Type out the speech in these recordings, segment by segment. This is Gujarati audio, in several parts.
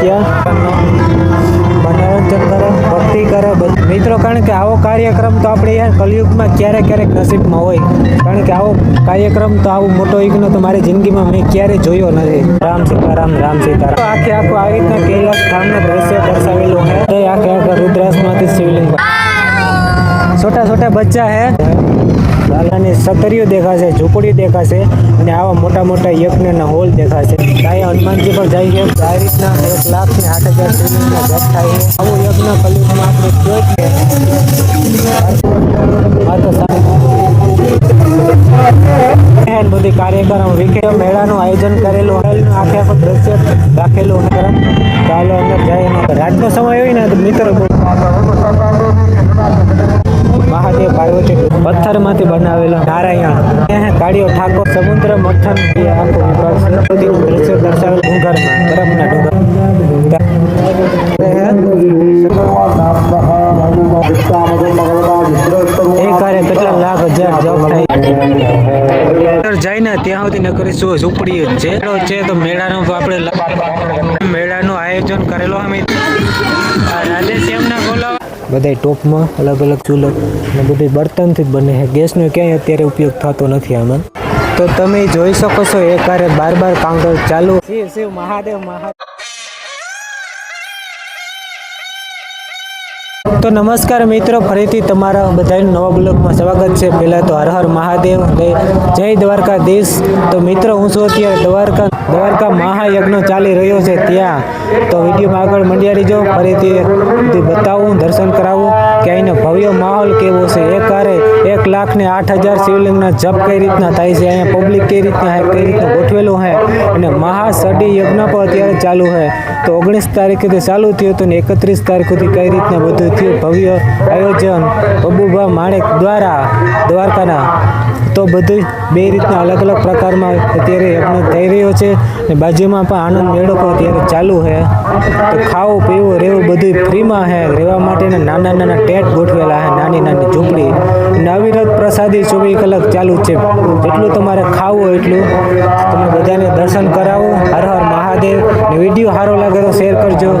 ત્યાં મનોરંજન કરે ભક્તિ કરે બધું. મિત્રો કારણ કે આવો કાર્યક્રમ તો આપણે યાર કલયુગમાં ક્યારેક ક્યારેક નસીબમાં હોય. કારણ કે આવો કાર્યક્રમ તો આવો મોટો ઈગ્નો તો મારી જિંદગીમાં મેં ક્યારે જોયો નથી. રામ સીતારામ રામ સીતારામ. આખે આખું આવી રીતના કૈલાસ ધામનું દ્રશ્ય દર્શાવેલું છે. આખે આખા રુદ્રાસમાંથી શિવલિંગ. છોટા છોટા બચ્ચા હે. લાલાની સતરીઓ દેખાશે, ઝૂંપડીઓ દેખાશે અને આવા મોટા મોટા યજ્ઞના હોલ દેખાશે. ગાય હનુમાનજી પર જાય છે આ રીતના એક લાખ ને આઠ હજાર સુધીના જપ થાય છે. આવું યજ્ઞ કલયુગમાં આપણે જોઈ છે. તો સારું. બધી કાર્યક્રમ વિકે મેળાનું આયોજન કરેલું. હોય આખે આખું દ્રશ્ય રાખેલું હોય ચાલો અંદર જાય રાતનો સમય હોય ને તો મિત્રો મહાદેવ પાર્વતી પથ્થરમાંથી બનાવેલો નારાયણ. કાળિયો ઠાકોર, સમુદ્ર, મથન દ્રશ્ય દર્શાવેલ ડુંગરમાં બરફના ડુંગર એક જઈને ત્યાં સુધી નકરી કરીશું ઝૂંપડી જ છે છે, તો મેળાનું આપણે મેળાનું આયોજન કરેલો અમે બોલાવા બધાય ટોપમાં અલગ અલગ ચૂલો અને બધી બર્તનથી જ બને છે. ગેસનો ક્યાંય અત્યારે ઉપયોગ થતો નથી આમાં. તો તમે જોઈ શકો છો એક બાર બાર કાઉન્ટર ચાલુ. શિવ શિવ, મહાદેવ મહાદેવ તો નમસ્કાર મિત્રો, ફરીથી તમારા બધાને નવા બ્લોગમાં સ્વાગત છે. પહેલાં તો હર હર મહાદેવ જય દ્વારકાધીશ. તો મિત્રો, હું છું અત્યારે દ્વારકા દ્વારકા મહાયજ્ઞ ચાલી રહ્યો છે ત્યાં. તો વિડીયોમાં આગળ મંડ્યા રહીજો. ફરીથી બધું બતાવું, દર્શન કરાવું કે અહીંનો ભવ્ય માહોલ કેવો છે. એક હારે એક લાખ ને આઠ હજાર શિવલિંગના જપ કઈ રીતના થાય છે, અહીંયા પબ્લિક કઈ રીતના કઈ રીતના ગોઠવેલું છે અને મહાસડી યજ્ઞ પણ અત્યારે ચાલુ છે તો ઓગણીસ તારીખથી ચાલુ થયું હતું ને એકત્રીસ તારીખ સુધી કઈ રીતના બધું થયું? ભવ્ય આયોજન બબુભા માણેક દ્વારા દ્વારકાના. તો બધું બે રીતના અલગ અલગ પ્રકારમાં અત્યારે યજ્ઞ થઈ રહ્યો છે અને બાજુમાં પણ આનંદ મેળો પણ અત્યારે ચાલુ છે. તો ખાવું, પીવું, રહેવું બધું ફ્રીમાં છે. રહેવા માટેના નાના નાના ટેન્ટ ગોઠવેલા છે, નાની નાની ઝૂંપડી. નવીરત પ્રસાદી ચોવીસ કલાક ચાલુ છે. જેટલું તમારે ખાવું એટલું. તમે બધાને દર્શન કરાવો. હર હર મહાદેવ. ને વીડિયો સારો લાગે તો શેર કરજો.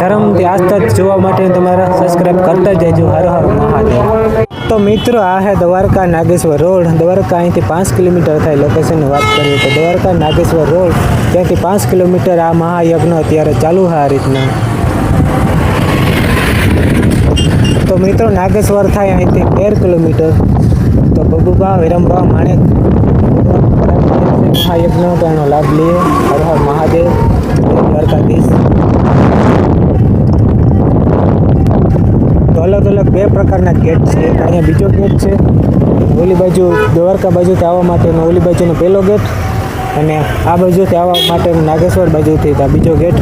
ધર્મથી આસ્થા જોવા માટે તમારા સબસ્ક્રાઈબ કરતા જજો. હર હર મહાદેવ. તો મિત્રો, આ છે દ્વારકા નાગેશ્વર રોડ. દ્વારકા અહીંથી પાંચ કિલોમીટર થાય લોકેશનની વાત કરીએ તો દ્વારકા નાગેશ્વર રોડ. ત્યાંથી પાંચ કિલોમીટર આ મહાયજ્ઞ અત્યારે ચાલુ છે આ રીતના. તો મિત્રો, નાગેશ્વર થાય અહીંથી તેર કિલોમીટર. તો બબુબા, વિરમબા, માણેક. મહાયજ્ઞ એનો લાભ લઈએ હર હર મહાદેવ. તો અલગ અલગ બે પ્રકારના ગેટ છે. અહીંયા બીજો ગેટ છે. ઓલી બાજુ દ્વારકા બાજુથી આવવા માટેનો, ઓલી બાજુનો પહેલો ગેટ અને આ બાજુથી આવવા માટે નાગેશ્વર બાજુથી આ બીજો ગેટ.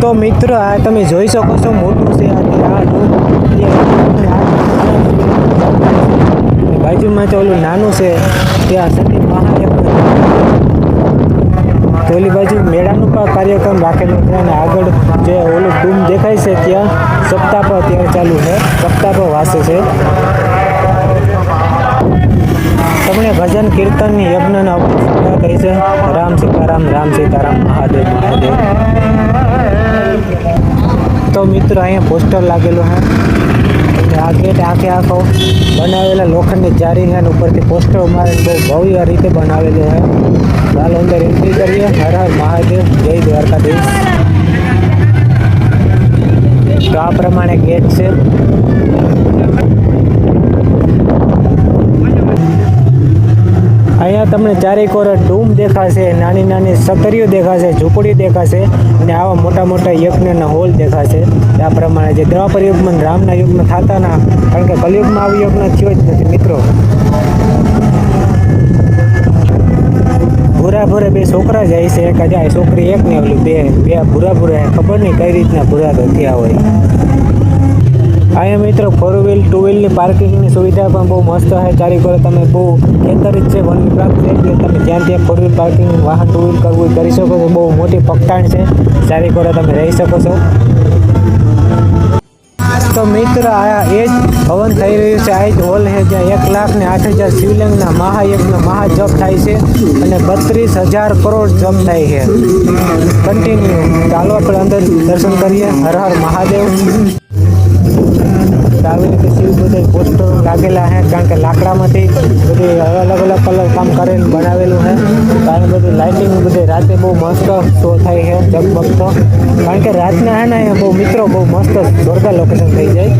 તો મિત્રો, આ તમે જોઈ શકો છો, મોટું છે બાજુમાં તો ઓલું નાનું છે, ત્યાં તો ઓલી બાજુ મેળાનું પણ કાર્યક્રમ રાખેલો છે અને આગળ જે ઓલું ડૂમ દેખાય છે ત્યાં સપ્તાહ પર અત્યારે ચાલુ છે. સપ્તાહ પર વાસે છે. તમને ભજન કીર્તનની યજ્ઞના અવસર કહી છે. રામ સીતારામ રામ સીતારામ, મહાદેવ મહાદેવ. તો મિત્રો, અહીંયા પોસ્ટર લાગેલું છે. અને આ ગેટ આખે આખો બનાવેલા લોખંડની જારી છે અને ઉપરથી પોસ્ટર મારે બહુ ભવ્ય રીતે બનાવેલું છે. ચાલો અંદર એન્ટ્રી કરીએ. હર હર મહાદેવ, જય દ્વારકાધીશ. તો આ પ્રમાણે ગેટ છે. અહીંયા તમને ચારેક ઓર ડૂમ દેખાશે, નાની નાની સતરીઓ દેખાશે ઝૂંપડી દેખાશે અને આવા મોટા મોટા યજ્ઞના હોલ દેખાશે. આ પ્રમાણે જે દ્રાપર યુગમાં રામના યુગમાં થતા ના કારણ કે કલયુગમાં આવું યજ્ઞ થયો જ નથી, મિત્રો. ભૂરા ભૂરે બે છોકરા જાય છે, એક જાય છોકરી એક ને ઓલું બે બે ભૂરા ભૂરા ખબર નહીં કઈ રીતના ભૂરા થયા હોય. અહીંયા મિત્રો ફોર વ્હીલ ટુ વ્હીલની પાર્કિંગની સુવિધા પણ બહુ મસ્ત છે. ચારે કોરે તમે બહુ ખેતર જ છે વન વિભાગ છે, એટલે તમે જ્યાં ત્યાં ફોર વ્હીલ પાર્કિંગ વાહન ટુ વ્હીલ કરવું કરી શકો છો. બહુ મોટી પગટાણ છે. ચારે કોરે તમે રહી શકો છો. તો મિત્ર, આ એ જ હવન થઈ રહ્યું છે. આ જ હોલ છે જ્યાં એક લાખ ને આઠ હજાર શિવલિંગના મહાયજ્ઞ, મહાજપ થાય છે અને બત્રીસ હજાર કરોડ જપ થાય છે. કન્ટિન્યુ ચાલો આપણે અંદર દર્શન કરીએ. હર હર મહાદેવ. આવી રીતે શિવ બધા પોસ્ટરો લાગેલા છે કારણ કે લાકડામાંથી બધી અલગ અલગ કલર કામ કરીને બનાવેલું છે તો આવી બધી લાઇટિંગ બધી રાતે બહુ મસ્ત શો થાય છે જગમગતો કારણ કે રાતના હે ને અહીંયા બહુ મિત્રો બહુ મસ્ત જોરદાર લોકેશન થઈ જાય.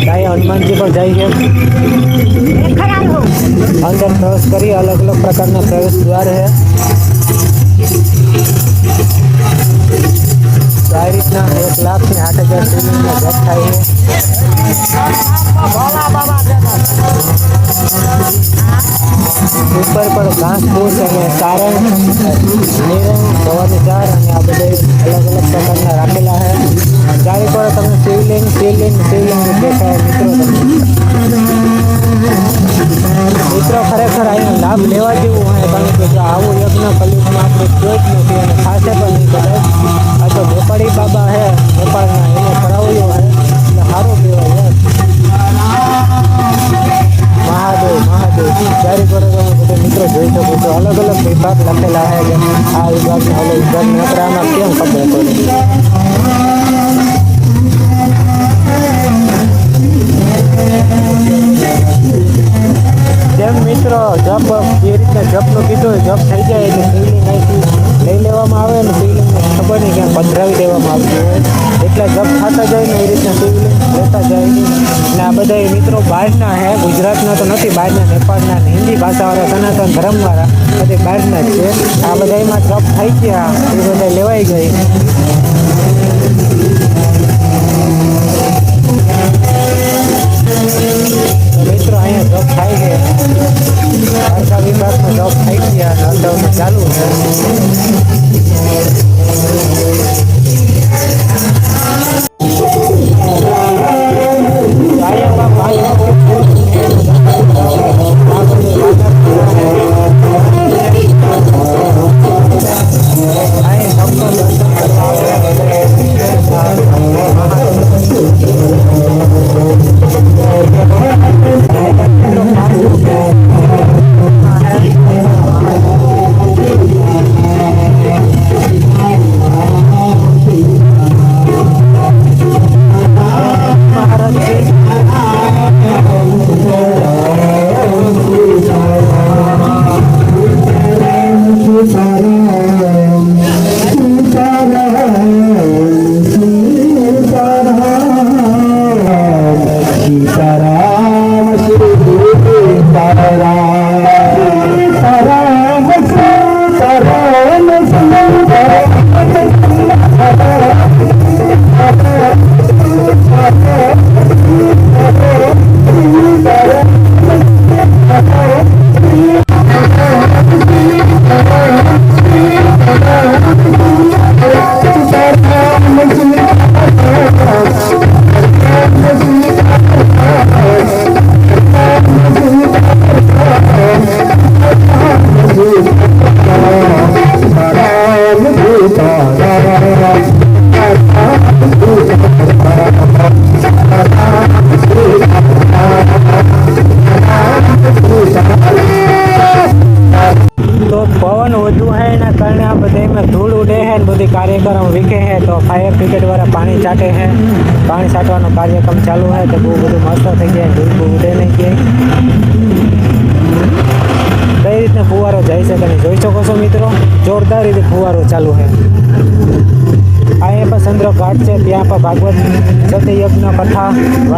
તો અહીંયા હનુમાનજી પણ જાય છે. અંદર પ્રવેશ કરી અલગ અલગ પ્રકારના પ્રવેશ દ્વાર છે તો આ એક લાખ આઠ હજાર છે. ઉપર પણ ઘાસ ફૂસ અને સારણ નિરંગ ભવાની ચાર અને આ બધે અલગ અલગ પ્રકારના રાખેલા છે. ગુજરાતના તો નથી, બહારના નેપાળના ને હિન્દી ભાષાવાળા, સનાતન ધર્મવાળા બધે બહારના જ છે. આ બધા એમાં જપ થઈ ગયા. એ બધા લેવાઈ ગઈ. મિત્રો, અહીંયા જોબ થાય છે. ભાષા વિભાગમાં જોબ થઈ ગયા અમદાવાદમાં ચાલુ છે.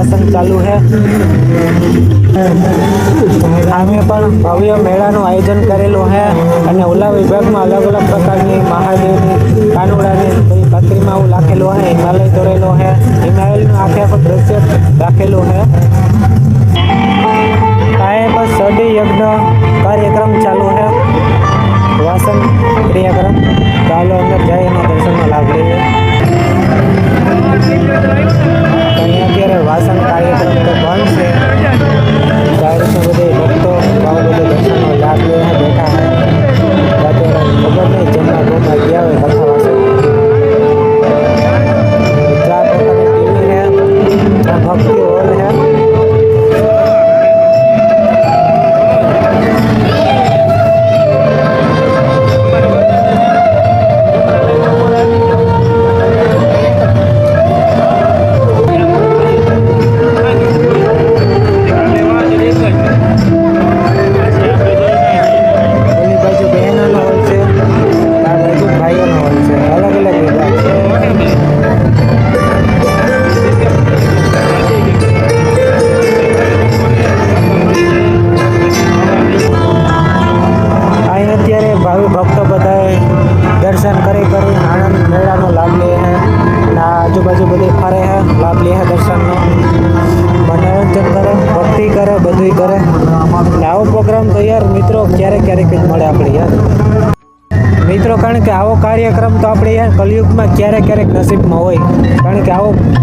વાસન ચાલુ છે. અમે પણ ભવ્ય મેળાનું આયોજન કરેલું છે અને ઓલા વિભાગમાં અલગ અલગ પ્રકારની મહાદેવની, કાનુડાની બધી પત્રીમાં એવું રાખેલું છે, હિમાલય દોરેલો છે. હિમાલયનું આખે આખું દ્રશ્ય રાખેલું છે. કાંઈ પણ સડી યજ્ઞ કાર્યક્રમ ચાલુ છે. વાસન ક્રિયાક્રમ. ચાલો અંદર જાય એના દર્શનનો લાભ લઈએ. અહીંયા અત્યારે વાસન કાર્યક્રમ તો બંધ છે. ચાલીસ બધે ભક્તો બહુ બધે લાભ લે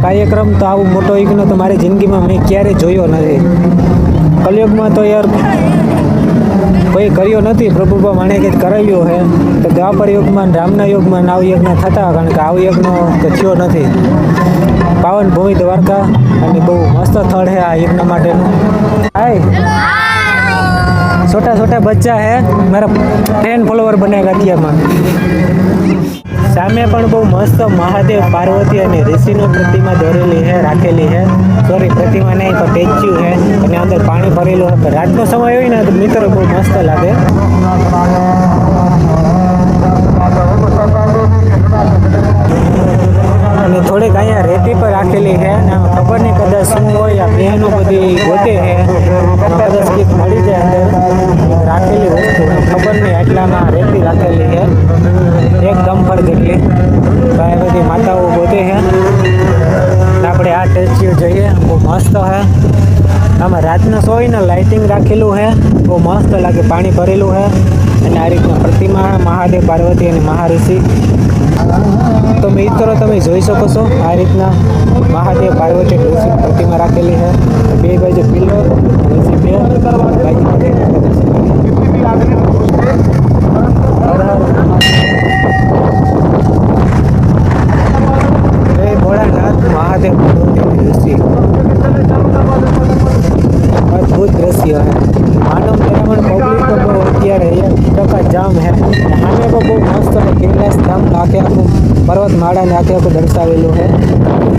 કાર્યક્રમ તો આવો મોટો યજ્ઞ તો મારી જિંદગીમાં મેં ક્યારેય જોયો નથી. કલયુગમાં તો યાર કોઈ કર્યો નથી. પ્રભુભા મને જ કરાવ્યો છે તો દ્વાપર યુગમાં રામના યુગમાં નાવ યજ્ઞ થતા, કારણ કે આવ યજ્ઞ થયો નથી. પાવન ભૂમિ દ્વારકા અને બહુ મસ્ત સ્થળ છે આ યજ્ઞ માટેનું. હાય. छोटा छोटा बच्चा है मेरा टेन फॉलोवर बनेगा અત્યારમાં સામે પણ બહુ મસ્ત મહાદેવ પાર્વતી અને ઋષિની પ્રતિમા દોરેલી છે રાખેલી છે સોરી પ્રતિમા નહીં પણ સ્ટેચ્યુ છે અને અંદર પાણી ભરેલું છે રાતનો સમય હોય ને તો મિત્રો બહુ મસ્ત લાગે અને થોડીક અહીંયા રેતી પર રાખેલી છે અને આમાં ખબર નહીં કદાચ શું હોય આ બહેનો બધી ગોતે છે આમાં કદાચ કંઈક મળી જાય અંદર એટલામાં રાખેલી છે. એક પર જેટલી. આ બધી માતાઓ ગોતી છે. આપણે આ સ્ટેચ્યુ જોઈએ. બહુ મસ્ત છે. આમાં રાતના સોયને લાઇટિંગ રાખેલું છે. બહુ મસ્ત લાગે, પાણી ભરેલું છે. અને આ રીતના પ્રતિમા, મહાદેવ, પાર્વતી અને મહાઋષિ. તો મિત્રો, તમે જોઈ શકો છો, આ રીતના મહાદેવ, પાર્વતી ઋષિ પ્રતિમા રાખેલી છે. બે બાજુ પિલ્લો ઋષિ બે બાજુમાં જઈને આપણે દર્શન કરીએ. હર હર જય ભોળાનાથ મહાદેવ પાર્વતી અને ઋષિ અદ્ભુત દ્રશ્ય હે માનવ મેરામણ પબ્લિક તો બહુ અત્યારે એક ટકા જામ હે અને સામે પણ બહુ મસ્ત છે કૈલાસ ધામ આખે આખું પર્વતમાળાને આખે આખું દર્શાવેલું છે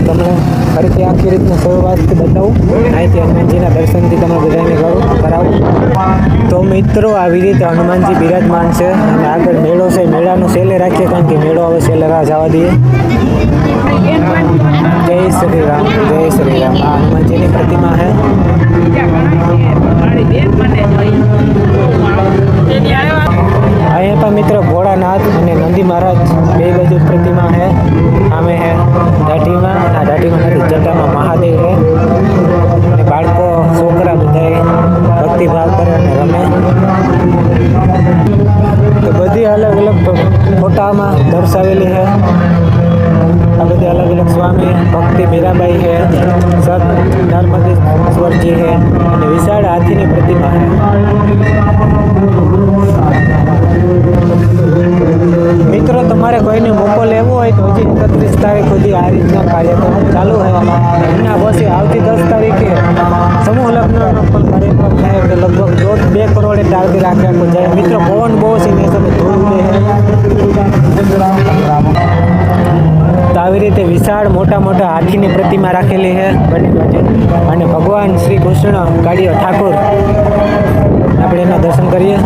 તમને ફરીથી આખી રીતના શરૂઆતથી બતાવું અહીંથી હનુમાનજીના દર્શનથી તમે બધાને કરું કરાવું તો મિત્રો આવી રીતે હનુમાનજી બિરાજમાન છે, અને આગળ મેળો છે, મેળાનો સેલે રાખીએ, કારણ કે મેળો હવે સેલે રાહ જવા દઈએ. જય શ્રી રામ જય શ્રી રામ આ હનુમાનજીની પ્રતિમા હે. અહીંયા પણ મિત્ર ભોળાનાથ અને નંદી મહારાજ બે બાજુ પ્રતિમા છે સામે હે દાઢીમાં, આ દાઢીમાં નથી, જટામાં મહાદેવ છે અને બાળકો, છોકરા બધાય ભક્તિભાવ કરે અને રમે. તો બધી અલગ અલગ ફોટામાં દર્શાવેલી છે આ બધી અલગ અલગ સ્વામી, ભક્તિ મીરાબાઈ છે, સત નર્મદેશ્વરજી છે અને વિશાળ હાથીની પ્રતિમા મિત્રો, તમારે કોઈને મોકો લેવો હોય તો હજી એકત્રીસ તારીખ સુધી આ રીતના કાર્યક્રમ ચાલુ એના પછી આવતી દસ તારીખે સમૂહ લગ્નનો પણ કાર્યક્રમ થાય એટલે લગભગ દોઢ બે કરોડે ટાર્ગેટ રાખ્યા જાય. મિત્રો, પવન બહુ છે ને તમે તો આવી રીતે વિશાળ મોટા મોટા હાથીની પ્રતિમા રાખેલી છે બંને બાજુ. અને ભગવાન શ્રી કૃષ્ણ કાળીઓ ઠાકોર. આપણે એના દર્શન કરીએ.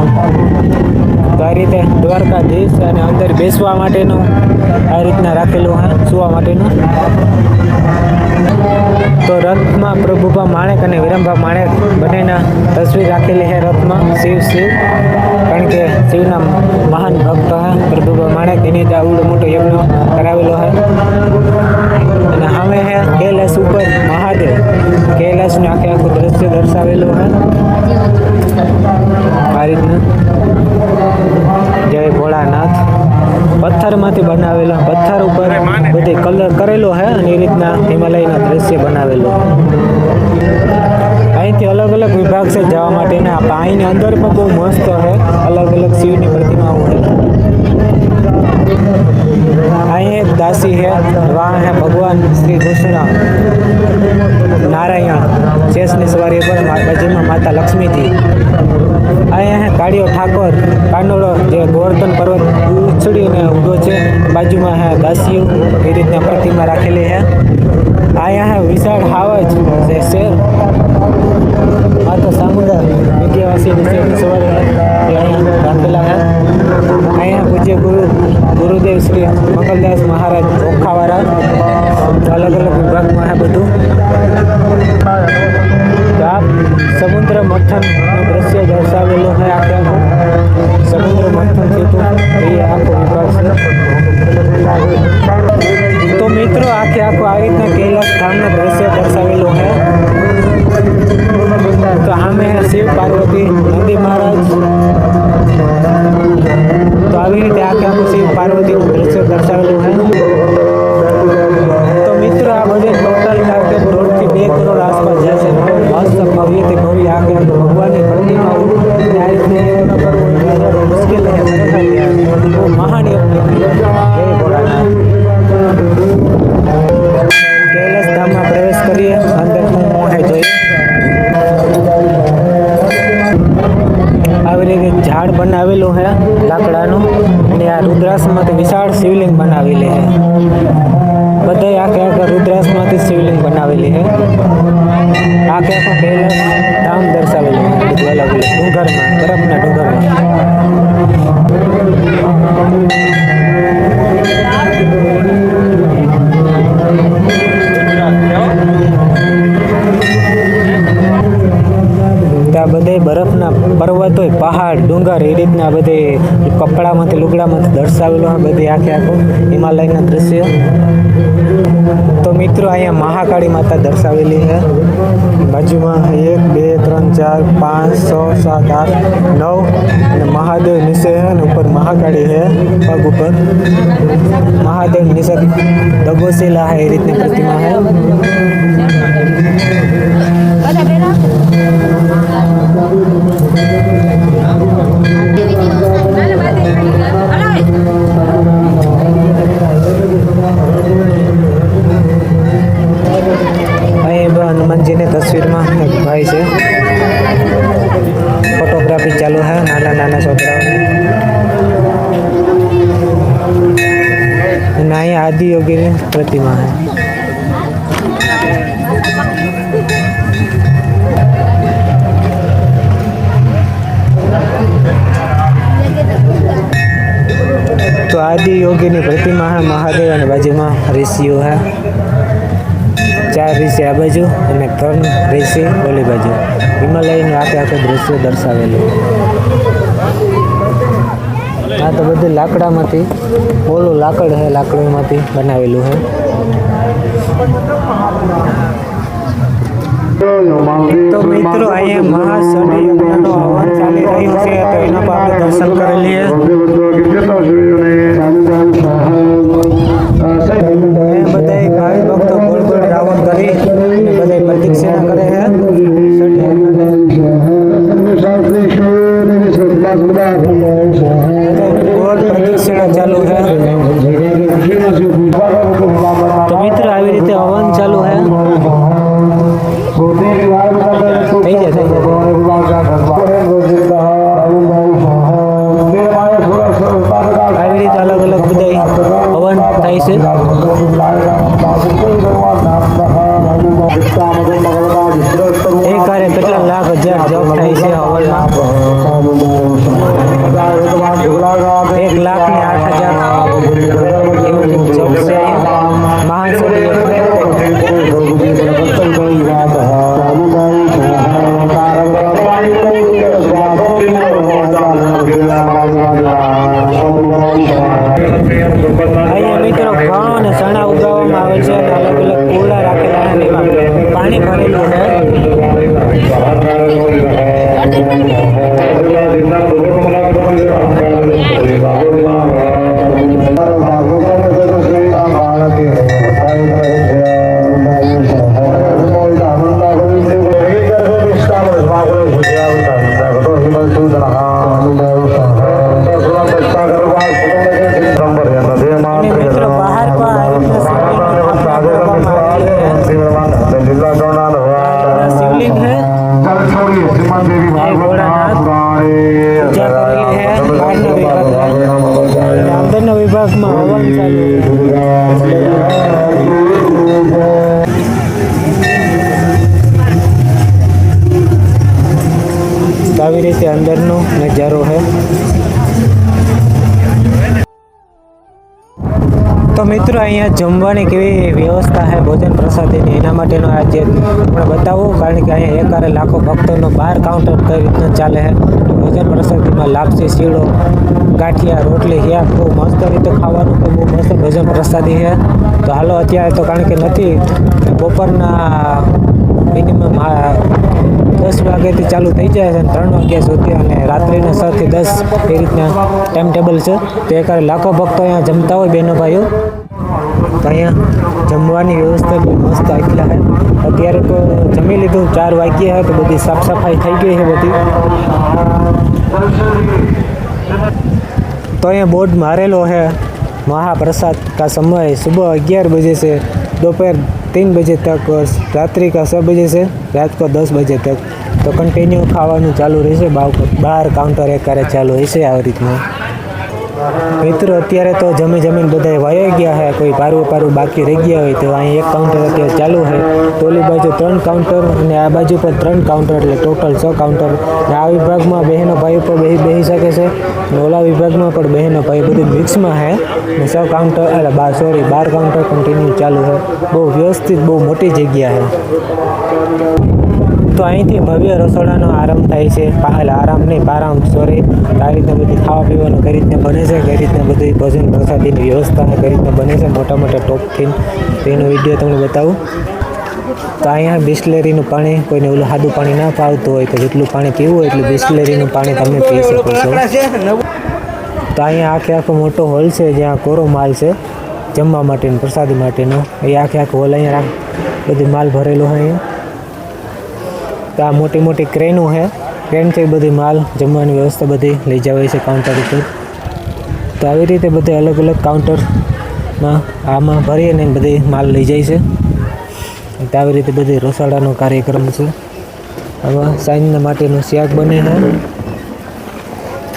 તો આ રીતે દ્વારકાધીશ અને અંદર બેસવા માટેનું આ રીતના રાખેલું હા સુવા માટેનું. તો રથમાં પ્રભુભા માણેક અને વિરમભા માણેક બંનેના તસવીર રાખેલી છે રથમાં. શિવ શિવ. કારણ કે શિવના મહાન ભક્ત હા પ્રભુભા માણેક. એની જ આવડો મોટો યજ્ઞ કરાવેલો છે અને હવે હે કૈલાસ ઉપર મહાદેવ. કૈલાસનું આખે આખું દ્રશ્ય દર્શાવેલું છે આ રીતના. પથ્થરમાંથી બનાવેલા પથ્થર ઉપર બધી કલર કરેલો છે અને એ રીતના હિમાલયના દ્રશ્ય બનાવેલો. અહીંથી અલગ અલગ વિભાગ છે જવા માટેના. અહીંની અંદર પણ બહુ મસ્ત છે અલગ અલગ શિવની પ્રતિમાઓ અહીં એક દાસી છે વાહ હે, ભગવાન શ્રી કૃષ્ણ. નારાયણ શેષની સવારી પર જેમાં માતા લક્ષ્મીજી. અહીંયા હે, કાળિયો ઠાકોર કાનોડો જે ગોવર્ધન પર્વત ઉછળીને ઊભો છે, બાજુમાં હે દાસીઓ, એ રીતના પ્રતિમા રાખેલી છે અહીંયા હે વિશાળ હાવજ જે શેર માતા સામુંડા વિદ્યાવાસી શેરની સવારે એ અહીંયા રાખેલા છે અહીંયા પૂજ્ય ગુરુ, ગુરુદેવ શ્રી મંગલદાસ મહારાજ ઓખાવાળા, અલગ અલગ વિભાગમાં છે બધું. તો આ સમુદ્ર મંથનનું દ્રશ્ય દર્શાવેલું છે આખે આખું સમુદ્ર મંથન થતું એ આખો વિભાગ તો મિત્રો, આખે આખું આવી રીતના કૈલાસ ધામનું દ્રશ્ય દર્શાવેલું છે. તો સામે શિવ પાર્વતી નંદી મહારાજ. તો આવી રીતે આખે આખું શિવ પાર્વતીનું દ્રશ્ય દર્શાવેલું છે. રીતના બધે કપડામાંથી લુગડામાંથી દર્શાવેલું હોય બધી આખે આખું હિમાલયના દ્રશ્ય. તો મિત્રો અહીંયા મહાકાળી માતા દર્શાવેલી છે. બાજુમાં એક, બે, ત્રણ, ચાર, પાંચ, છ, સાત, આઠ, નવ અને મહાદેવ નીચે છે અને ઉપર મહાકાળી છે પગ ઉપર. મહાદેવ નીચે દગોશીલા છે એ રીતની પ્રતિમા છે. Thank બ- હનુમાનજીની તસવીરમાં એક ભાઈ છે ફોટોગ્રાફી ચાલુ છે નાના નાના છોકરાઓની અને અહીંયા આદિયોગીની પ્રતિમા છે તો આદિ યોગીની પ્રતિમા હે, મહાદેવ અને બાજુમાં ઋષિઓ છે ચાર ઋષિ આ બાજુ અને ત્રણ ઋષિ ઓલી બાજુ. હિમાલયનું આખે આખું દ્રશ્ય દર્શાવેલું. આ તો બધું લાકડામાંથી, ઓલું લાકડ છે લાકડામાંથી બનાવેલું છે તો મિત્રો અહીંયા મહાસડી યજ્ઞનો હવન ચાલી રહ્યું છે તો એના પર આપણે દર્શન કરી લઈએ. અહીંયા મિત્રો ઘઉં અને ચણા ઉગાવવામાં આવે છે અને અલગ અલગ કુરડા રાખેલા અને પાણી ભરેલું છે. રીતે અંદરનો નજારો છે તો મિત્રો અહીંયા જમવાની કેવી વ્યવસ્થા છે ભોજન પ્રસાદીની? એના માટેનો આજે આપણે બતાવું, કારણ કે અહીંયા એકારે લાખો ભક્તોનો બાર કાઉન્ટર કઈ રીતના ચાલે છે ભોજન પ્રસાદીમાં લાપસી શીળો ગાંઠિયા, રોટલી હિયા બહુ મસ્ત રીતે ખાવાનું બહુ મસ્ત ભોજન પ્રસાદી છે તો હાલો, અત્યારે તો કારણ કે નથી, બપોરના મિનિમમ દસ વાગ્યાથી ચાલુ થઈ જાય છે અને ત્રણ વાગ્યા સુધી અને રાત્રિના છ થી દસ એ રીતના ટાઈમ ટેબલ છે તો એકારે લાખો ભક્તો અહીંયા જમતા હોય બહેનો ભાઈઓ તો અહીંયા જમવાની વ્યવસ્થા બહુ મસ્ત આટલા છે અત્યારે તો જમી લીધું ચાર વાગ્યા છે તો બધી સાફ સફાઈ થઈ ગઈ છે બધી तो અહીંયા બોર્ડ મારેલો है महाप्रसाद का समय सुबह ग्यारह बजे से दोपहर तीन बजे तक और रात्रि का छः बजे से रात को दस बजे तक તો કન્ટિન્યુ ખાવાનું ચાલુ રહેશે બાવ- બહાર કાઉન્ટર એકારે ચાલુ રહેશે આવી રીતનું મિત્રો અત્યારે તો જમી જમીન બધા વયા ગયા છે કોઈ પારું પારું બાકી રહી ગયા હોય તો અહીં એક કાઉન્ટર અત્યારે ચાલુ છે ઓલી બાજુ ત્રણ કાઉન્ટર અને આ બાજુ પર ત્રણ કાઉન્ટર એટલે ટોટલ છ કાઉન્ટર અને આ વિભાગમાં બહેનો ભાઈ ઉપર બેસી બેસી શકે છે. અને ઓલા વિભાગમાં પણ બહેનો ભાઈ બધું મિક્સમાં છે અને છ કાઉન્ટર એટલે બાર સોરી બાર કાઉન્ટર કન્ટિન્યુ ચાલુ છે બહુ વ્યવસ્થિત, બહુ મોટી જગ્યા છે તો અહીંથી ભવ્ય રસોડાનો આરંભ થાય છે. આરામ નહીં પારામ સોરી આ રીતના બધી ખાવા પીવાનું કઈ રીતના બને છે, કઈ રીતના બધી ભોજન પ્રસાદીની વ્યવસ્થા કઈ રીતના બને છે, મોટા મોટા ટોપથી એનો વીડિયો તમને બતાવું. તો અહીંયા બિસ્લેરીનું પાણી, કોઈને ઓલું સાદું પાણી ના પાવતું હોય તો જેટલું પાણી પીવું હોય એટલું બિસ્લેરીનું પાણી તમે પી શકો છો. તો અહીંયા આખે આખો મોટો હોલ છે, જ્યાં કોરો માલ છે, જમવા માટેનો, પ્રસાદી માટેનો. એ આખે આખો હોલ અહીંયા બધું માલ ભરેલો હોય અહીંયા. તો આ મોટી મોટી ક્રેનો છે. ક્રેનથી બધી માલ, જમવાની વ્યવસ્થા બધી લઈ જવાય છે કાઉન્ટર ઉપર. તો આવી રીતે બધે અલગ અલગ કાઉન્ટરમાં આમાં ભરી અને બધી માલ લઈ જાય છે. તો આવી રીતે બધી રસોડાનો કાર્યક્રમ છે. આમાં સાંજના માટેનું શાક બને છે.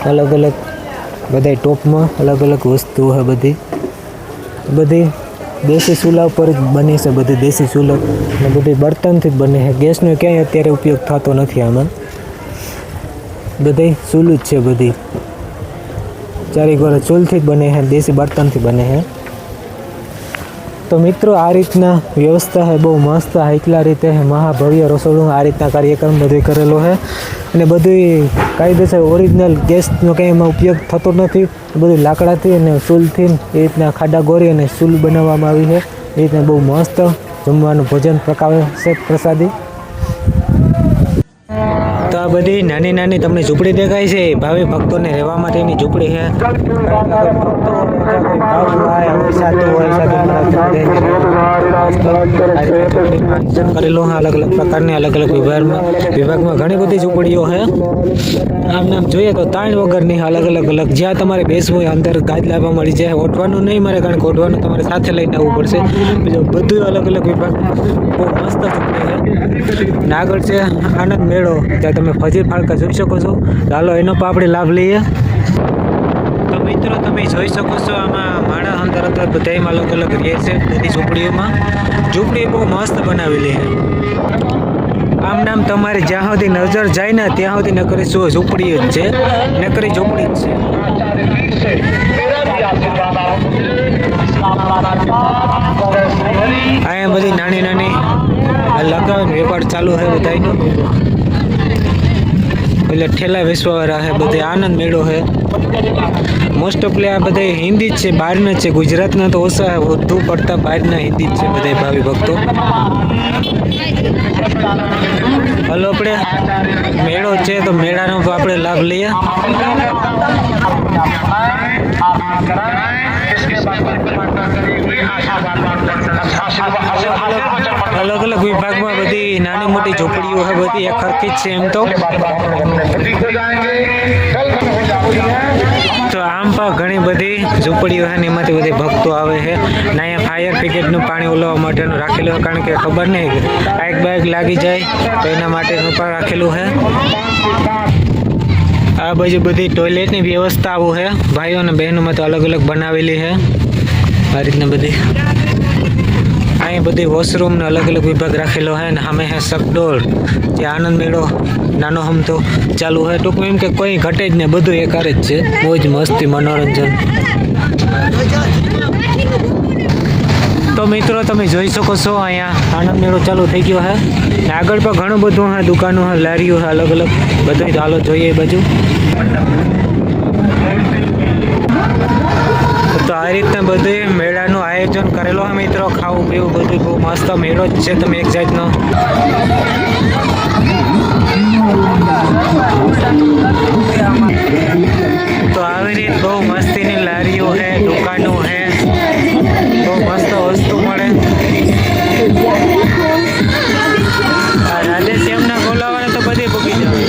અલગ અલગ બધા ટોપમાં અલગ અલગ વસ્તુઓ છે બધી. બધી દેશી ચૂલા ઉપર જ બને છે બધી દેશી ચૂલો અને બધી બળતણથી જ બને છે. ગેસનો ક્યાંય અત્યારે ઉપયોગ થતો નથી આમાં. બધી ચૂલું જ છે બધી. ચારેક વાર ચૂલથી જ બને છે, દેશી બળતણથી બને છે. તો મિત્રો, આ રીતના વ્યવસ્થા છે બહુ મસ્ત હાઇકલા રીતે મહાભવ્ય રસોડું આ રીતના કાર્યક્રમ બધું કરેલો છે અને બધું કાયદેસર ઓરિજિનલ ગેસનો કંઈ એમાં ઉપયોગ થતો નથી. બધું લાકડાથી અને ચૂલથી એ રીતના ખાડા ગોરી અને ચૂલ બનાવવામાં આવી છે. એ રીતના બહુ મસ્ત જમવાનું ભોજન પકાવે છે પ્રસાદી. આ બધી નાની નાની તમને ઝૂંપડી દેખાય છે. ભાવિ ભક્તોને રહેવા માટેની ઝૂંપડી છે. કરેલું અલગ અલગ પ્રકારની, અલગ અલગ વિભાગમાં વિભાગમાં ઘણી બધી ઝૂંપડીઓ છે. આમ નામ જોઈએ તો તાણ વગરની અલગ અલગ અલગ જ્યાં તમારે બેસવું હોય, અંદર ગાદ લાવવા મળી જાય. ઓઠવાનું નહીં મારે, કારણ કે ઓઠવાનું તમારે સાથે લઈને આવવું પડશે. બીજું બધું અલગ અલગ વિભાગ બહુ મસ્ત ઝૂંપડી છે. આગળ છે આનંદ મેળો ત્યાં તમે ફજીર ફાળકા જોઈ શકો છો. ચાલો, એનો પણ આપણે લાભ લઈએ. તો મિત્રો, તમે જોઈ શકો છો, આમાં માણા અંદર અંદર બધામાં અલગ અલગ રહે છે, બધી ઝૂંપડીઓમાં. ઝૂંપડી બહુ મસ્ત બનાવેલી છે. આમ નામ તમારે જ્યાં સુધી નજર જાય ને, ત્યાં સુધી નકરી શું ઝૂંપડી જ છે. નકરી ઝૂંપડી જ છે. અહીંયા બધી નાની નાની લગાવીને વેપાર ચાલુ થાય બધાયનો. એટલે ઠેલા વેસવાવાળા છે બધે આનંદ મેળો છે મોસ્ટ ઓફલી આ બધા હિન્દી જ છે, બહારના જ છે. ગુજરાતના તો ઓછા વધુ પડતા બહારના હિન્દી જ છે બધા ભાવિ ભક્તો. હલો આપણે, મેળો છે તો મેળાનો પણ આપણે લાભ લઈએ. અલગ અલગ વિભાગમાં બધી નાની મોટી ઝૂંપડીઓ છે, બધી એક હરખી જ છે એમ તો. તો આમ પણ ઘણી બધી ઝૂંપડીઓ છે ને એમાંથી બધી ભક્તો આવે છે. ને અહીંયા ફાયર બ્રિગેડનું પાણી ઓલવવા માટેનું રાખેલું છે, કારણ કે ખબર નહીં બાઇક બાઇક લાગી જાય તો એના માટેનું પણ રાખેલું છે. આ બાજુ બધી ટોયલેટની વ્યવસ્થા આવું છે. ભાઈઓ અને બહેનોમાં તો અલગ અલગ બનાવેલી છે. આ રીતના બધી. અહીં બધી વોશરૂમ ને અલગ અલગ વિભાગ રાખેલો છે અને સામે હે સકડોળ જે આનંદ મેળો, નાનો હમતો ચાલુ હોય. ટૂંકમાં એમ કે કોઈ ઘટે જ નહીં, બધું એકાર જ છે. મોજ મસ્તી, મનોરંજન. તો મિત્રો, તમે જોઈ શકો છો અહીંયા આનંદ મેળો ચાલુ થઈ ગયો છે ને આગળ પણ ઘણું બધું હા, દુકાનો હા, લારીઓ હા, અલગ અલગ. બધું ચાલો જોઈએ એ બાજુ. તો આ રીતના બધું મેળાનું આયોજન કરેલો છે મિત્રો, ખાવું પીવું બધું બહુ મસ્ત મેળો જ છે તમે એક જાતનો. તો આવી રીત બહુ મસ્તીની લારીઓ છે દુકાનો હે, બહુ મસ્ત વસ્તુ મળે. આ રાધેશ્યામના બોલાવાને તો બધી ભૂકી જાય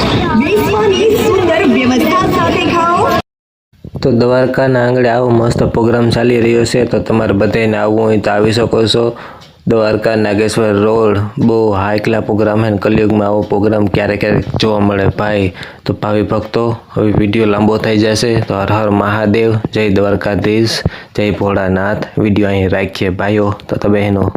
તો દ્વારકાના આંગણે આવો મસ્ત પ્રોગ્રામ ચાલી રહ્યો છે. તો તમારે બધાને આવવું હોય તો આવી શકો છો. દ્વારકા નાગેશ્વર રોડ, બહુ હાઈકલા પ્રોગ્રામ છે કલયુગમાં આવો પ્રોગ્રામ ક્યારેક ક્યારેક જોવા મળે. ભાઈ, તો ભાવિ ભક્તો, હવે વીડિયો લાંબો થઈ જશે. તો હર હર મહાદેવ. જય દ્વારકાધીશ. જય ભોળાનાથ. વીડિયો અહીં રાખીએ ભાઈઓ. તો બહેનો